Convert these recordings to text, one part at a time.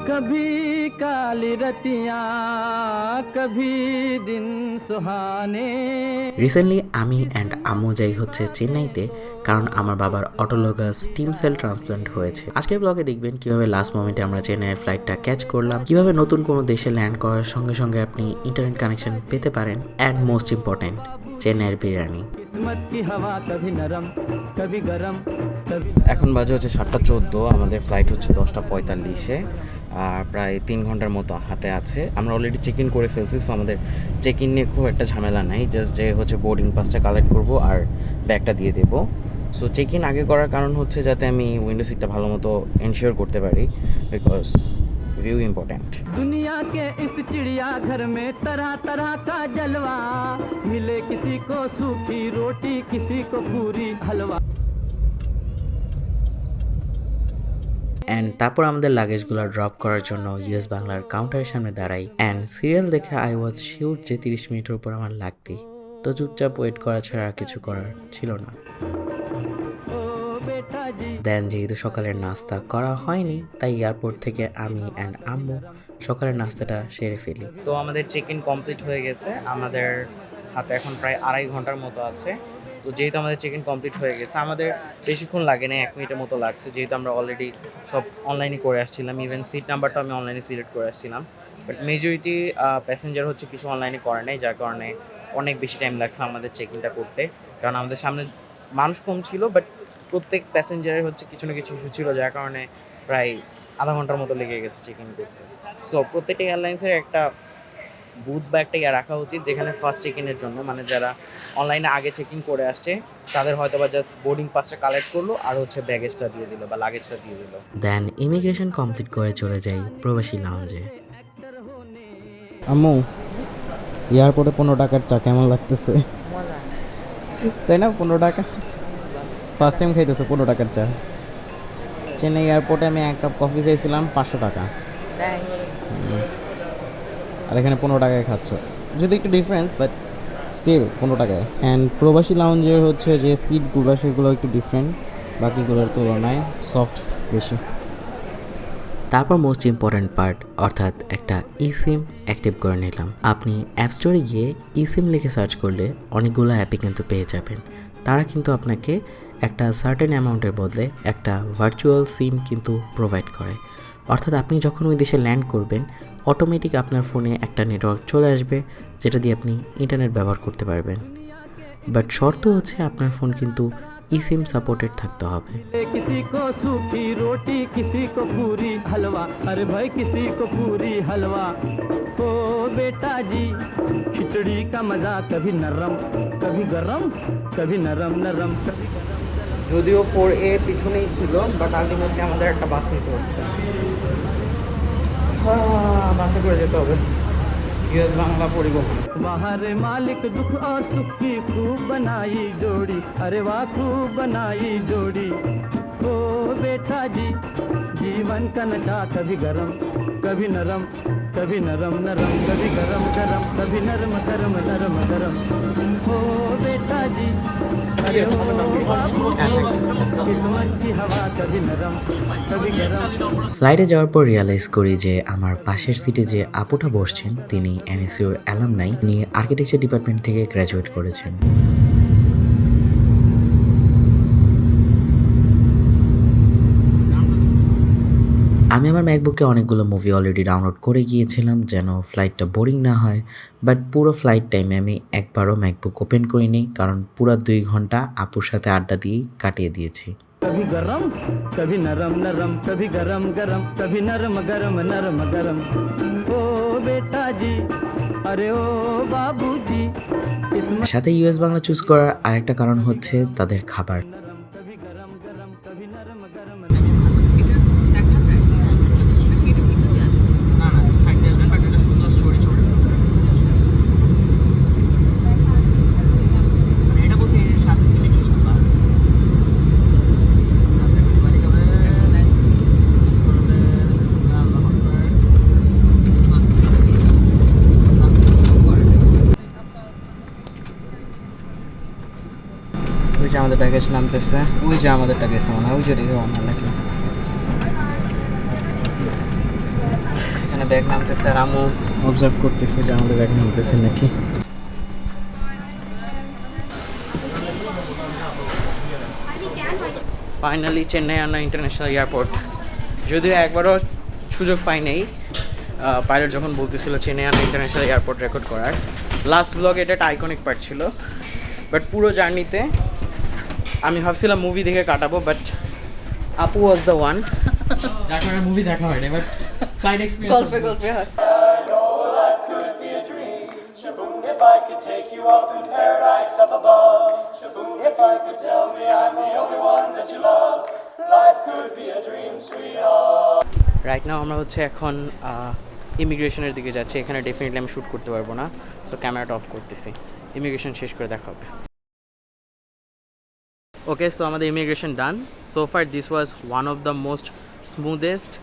कभी काली रतियां कभी दिन सुहाने রিসেন্টলি আমি অ্যান্ড আম্মু যাই হচ্ছে চেন্নাইতে কারণ আমার বাবার অটোলোগাস টিম সেল ট্রান্সপ্লান্ট হয়েছে আজকের ব্লগে দেখবেন কিভাবে লাস্ট মোমেন্টে আমরা চেন্নাইয়ের ফ্লাইটটা ক্যাচ করলাম কিভাবে নতুন কোনো দেশে ল্যান্ড করার সঙ্গে সঙ্গে আপনি ইন্টারনেট কানেকশন পেতে পারেন অ্যান্ড মোস্ট ইম্পর্ট্যান্ট চেন্নাইয়ের বিরিয়ানি किस्मत की हवा कभी नरम कभी गरम कभी এখন বাজে হচ্ছে সাতটা চোদ্দ, আমাদের ফ্লাইট হচ্ছে দশটা পঁয়তাল্লিশে, আর প্রায় তিন ঘণ্টার মতো হাতে আছে। আমরা অলরেডি চেক ইন করে ফেলছি সো আমাদের চেক ইন নিয়ে খুব একটা ঝামেলা নাই জাস্ট যে হচ্ছে বোর্ডিং পাসটা কালেক্ট করব আর ব্যাগটা দিয়ে দেবো। সো চেক ইন আগে করার কারণ হচ্ছে যাতে আমি উইন্ডো সিটটা ভালো মতো এনশিওর করতে পারি বিকজ ভিউ ইম্পর্টেন্ট দুনিয়া কে ইস চিড়িয়া ঘর মে তরহ তরহ কা জলওয়া, মিলে কিসি কো সুখী, রোটি কিসি কো পুরি হলওয়া। অ্যান্ড তারপর আমাদের লাগেজগুলো ড্রপ করার জন্য ইউএস বাংলার কাউন্টারের সামনে দাঁড়াই। অ্যান্ড সিরিয়াল দেখে আই ওয়াজ শিওর যে তিরিশ মিনিটের উপর আমার লাগবেই। তো চুপচাপ ওয়েট করা ছাড়া আর কিছু করার ছিল না। দেন যেহেতু সকালের নাস্তা করা হয়নি, তাই এয়ারপোর্ট থেকে আমি অ্যান্ড আম্মু সকালের নাস্তাটা সেরে ফেলি। তো আমাদের চেক ইন কমপ্লিট হয়ে গেছে। আমাদের হাতে এখন প্রায় আড়াই ঘণ্টার মতো আছে। তো যেহেতু আমাদের চেক ইন কমপ্লিট হয়ে গেছে, আমাদের বেশিক্ষণ লাগে না এক মিনিটের মতো লাগছে। যেহেতু আমরা অলরেডি সব অনলাইনে করে আসছিলাম ইভেন সিট নাম্বারটা আমি অনলাইনে সিলেক্ট করে আসছিলাম। বাট মেজরিটি প্যাসেঞ্জার হচ্ছে কিছু অনলাইনে করে নাই, যার কারণে অনেক বেশি টাইম লাগছে আমাদের চেক ইনটা করতে। কারণ আমাদের সামনে মানুষ কম ছিল বাট প্রত্যেক প্যাসেঞ্জারের হচ্ছে কিছু না কিছু ইস্যু ছিল, যার কারণে প্রায় আধা ঘণ্টার মতো লেগে গেছে চেক ইন করতে। সো প্রত্যেকটা এয়ারলাইন্সের একটা বুথ বা একটা ইয়া রাখা উচিত যেখানে ফার্স্ট চেক ইনের জন্য। মানে যারা অনলাইনে আগে চেক ইন করে আসছে তাদের হয়তো বা জাস্ট বোর্ডিং পাসটা কালেক্ট করল আর হচ্ছে ব্যাগেজটা দিয়ে দিল বা লাগেজটা দিয়ে দিল। দেন ইমিগ্রেশন কমপ্লিট করে চলে যাই প্রবাসী লাউঞ্জে আম্মু এয়ারপোর্টে পনেরো টাকার চা কেমন লাগতেছে? তাই না? পনেরো টাকা? ফার্স্ট টাইম খাইতেছে পনেরো টাকার চা? চেন্নাই এয়ারপোর্টে আমি এক কাপ কফি চাইছিলাম পাঁচশো টাকা। আর এখানে পনেরো টাকায় খাচ্ছ। যদি একটু ডিফারেন্স বাট স্টিল পনেরো টাকায়। অ্যান্ড প্রবাসী লাউঞ্জের হচ্ছে যে সিটগুলো সেগুলো একটু ডিফারেন্ট বাকিগুলোর তুলনায় সফট বেশি। তারপর মোস্ট ইম্পর্ট্যান্ট পার্ট অর্থাৎ একটা ই সিম অ্যাক্টিভ করে নিলাম। আপনি অ্যাপ স্টোরে গিয়ে ই সিম লিখে সার্চ করলে অনেকগুলো অ্যাপই কিন্তু পেয়ে যাবেন। তারা কিন্তু আপনাকে একটা সার্টেন অ্যামাউন্টের বদলে একটা ভার্চুয়াল সিম কিন্তু প্রোভাইড করে। অর্থাৎ আপনি যখন ওই দেশে ল্যান্ড করবেন অটোমেটিক আপনার ফোনে একটা নেটওয়ার্ক চলে আসবে যেটা দিয়ে আপনি ইন্টারনেট ব্যবহার করতে পারবেন। বাট শর্ত হচ্ছে আপনার ফোন কিন্তু ইসিম সাপোর্টেড থাকতে হবে। খিচড়ি কা মজা কভি নরম কভি গরম কভি নরম নরম যদিও ফোর এ পিছনেই ছিল বাট আলটিমেটলি আমাদের একটা বাস নিতে হচ্ছে। বাসে করে যেতে হবে ইউএস বাংলা পরিবহন बाहर मालिक दुख और सुख की खूब बनाई जोड़ी अरे वाह खूब बनाई जोड़ी ओ बेटा जी जीवन का नशा कभी गरम कभी नरम कभी नरम नरम कभी गरम गरम कभी नरम गरम नरम गरम ओ बेटा जी अरे ओ बाबू किस्मत की हवा कभी नरम कभी गरम ফ্লাইটে যাওয়ার পর রিয়ালাইজ করি যে আমার পাশের সিটে যে আপুটা বসছেন তিনি এনএসইউর অ্যালাম নাই উনি আর্কিটেকচার ডিপার্টমেন্ট থেকে গ্র্যাজুয়েট করেছেন আমি আমার ম্যাকবুকে অনেকগুলো মুভি অলরেডি ডাউনলোড করে গিয়েছিলাম যেন ফ্লাইটটা বোরিং না হয় বাট পুরো ফ্লাইট টাইমে আমি একবারও ম্যাকবুক ওপেন করিনি কারণ পুরো দুই ঘন্টা আপুর সাথে আড্ডা দিয়েই কাটিয়ে দিয়েছি कभी गरम कभी नरम नरम कभी गरम गरम कभी नरम गरम नरम गरम ओ बेटा जी अरे ओ बाबूजी इसमें সাথে ইউএস বাংলা চুজ করার আরেকটা কারণ হচ্ছে তাদের খাবার ব্যাগেজ নামতেছে। ওই যে আমাদেরটা গেছে মনে হয়, ওই যে মনে হয় নাকি। এখানে ব্যাগ নামতেছে আর আমু অবজার্ভ করতেছে যে আমাদের ব্যাগ নামতেছে নাকি। Finally Chennai Anna international airport যদিও একবারও সুযোগ পাই নাই পাইলট যখন বলতেছিল Chennai Anna international airport record করার। লাস্ট ব্লগ এটা একটা আইকনিক পার্ট ছিল। বাট পুরো জার্নিতে আমি ভাবছিলাম মুভি দেখে কাটাবো বাট আপু ওয়াজ দ্য ওয়ান যার কারণে মুভি দেখা হয়নি বাট ফ্লাইট এক্সপিরিয়েন্স গল্পে গল্পে হয় Shaboom, if I could take you up in paradise up above. Shaboom, if I could tell me I'm the only one that you love. Life could be a dream, sweetheart. Right now আমরা হচ্ছে এখন ইমিগ্রেশনের দিকে যাচ্ছি এখানে definitely আমি shoot করতে পারব না সো ক্যামেরাটা অফ করতেছি ইমিগ্রেশন শেষ করে দেখা হবে ওকে সো আমাদের immigration done so far this was one of the most smoothest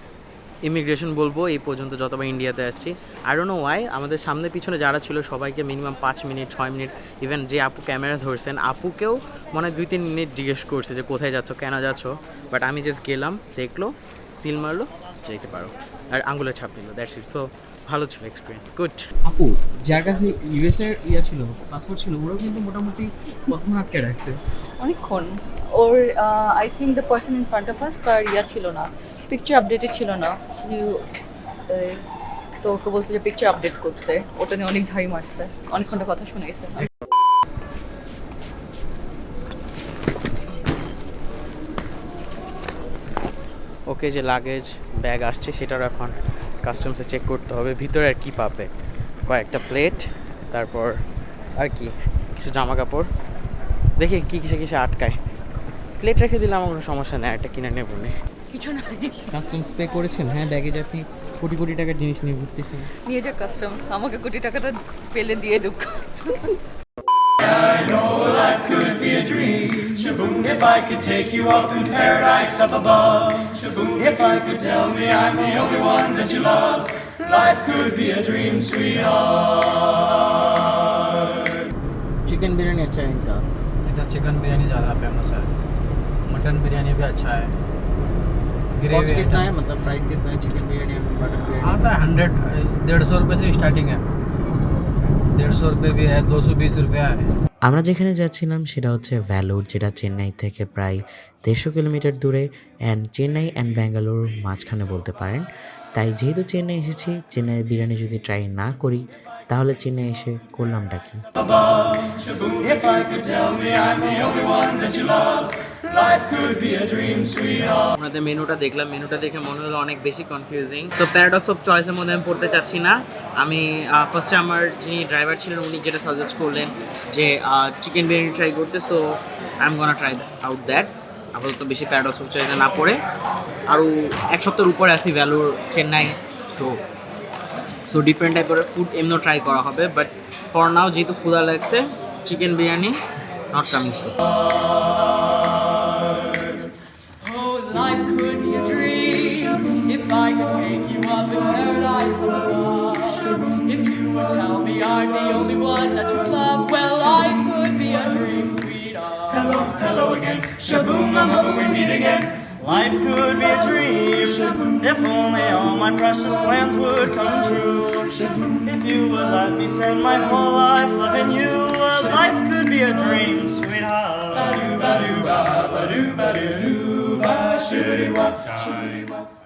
immigration বলব এই পর্যন্ত যতবার ইন্ডিয়াতে আসছি। আর ডোন্ট নো ওয়াই আমাদের সামনে পিছনে যারা ছিল সবাইকে মিনিমাম পাঁচ মিনিট, ছয় মিনিট ইভেন যে আপু ক্যামেরা ধরছেন, আপুকেও মনে হয় দুই, তিন মিনিট জিজ্ঞেস করছে যে কোথায় যাচ্ছ, কেন যাচ্ছ। বাট আমি জাস্ট গেলাম, দেখল, সিল মারলো যেতে পারো। আর আঙ্গুলের ছাপ নিল দ্যাটস ইট সো ভালো ছিল এক্সপিরিয়েন্স গুড আপু যার কাছে ইউএস এর ইয়া ছিল পাসপোর্ট ছিল ওরাও কিন্তু মোটামুটি প্রথম আটকে রাখছে। অনেকক্ষণ। ওর I think the person in front of us তার ইয়া ছিল না পিকচার আপডেটেড ছিল না। তো ওকে বলছে যে পিকচার আপডেট করতে। ওটা নিয়ে অনেক ধাড়ি মারছে অনেকক্ষণটা কথা শুনেছে ওকে যে লাগেজ ব্যাগ আসছে সেটারও এখন কাস্টমসে চেক করতে হবে। ভিতরে আর কি পাবে? কয়েকটা প্লেট তারপর আর কি? কিছু জামা কাপড় দেখি কী কিসে কিসে আটকায়। প্লেট রেখে দিলে আমার কোনো সমস্যা নেই একটা কিনে নেব নে। কিছু না কাস্টমস পে করেছেন? হ্যাঁ ব্যাগেজ আপনি কোটি কোটি টাকার জিনিস নিয়ে ঘুরতেছেন। নিয়ে যা কাস্টমস আমাকে কোটি টাকাটা পেলে দিয়ে দুঃখ Could be a dream. Shaboom, if I could take you up in paradise up above. Shaboom, if I could tell me I'm the only one that you love. Life could be a dream, sweetheart. Chicken biryani अच्छा है इनका। इधर chicken biryani ज़्यादा famous है। Mutton biryani भी अच्छा है। Cost gravy कितना है? मतलब प्राइस कितना है चिकन बिरयानी और मटन बिरयानी आता है हंड्रेड डेढ़ सौ रुपये से स्टार्टिंग है। डेढ़ सौ रुपये भी है दो सौ बीस रुपया है। আমরা যেখানে যাচ্ছিলাম সেটা হচ্ছে ভ্যালোর, যেটা চেন্নাই থেকে প্রায় দেড়শো কিলোমিটার দূরে অ্যান্ড চেন্নাই অ্যান্ড ব্যাঙ্গালোর মাঝখানে বলতে পারেন। তাই যেহেতু চেন্নাই এসেছি, চেন্নাইয়ের বিরিয়ানি যদি ট্রাই না করি, তাহলে চেন্নাই এসে করলামটা কি? আপনাদের মেনুটা দেখলাম, মেনুটা দেখে মনে হলো অনেক বেশি কনফিউজিং সো প্যারাডক্স অফ চয়েসের মধ্যে আমি পড়তে চাচ্ছি না। আমি ফার্স্টে আমার যিনি ড্রাইভার ছিলেন, উনি যেটা সাজেস্ট করলেন যে চিকেন বিরিয়ানি ট্রাই করতে so I am gonna try out that আপাতত বেশি প্যারাডক্স অফ চয়েসে না পড়ে। আরও এক সপ্তাহের উপরে আসি ভ্যালুর চেন্নাই। সো সো ডিফারেন্ট টাইপের ফুড এমনিও ট্রাই করা হবে বাট ফর নাও যেহেতু ক্ষুধা লাগছে chicken biryani not coming so life could be a dream if I could take you up in paradise up above. If you would tell me I'm the only one that you love, well, life could be a dream, sweetheart. Hello, hello again. Shaboom, I'm hoping we meet again. Life could be a dream if only all my precious plans would come true. If you would let me spend my whole life loving you, life could be a dream, sweetheart. Ba-doo, ba-doo, ba, ba-doo, Chewy wop, chewy wop.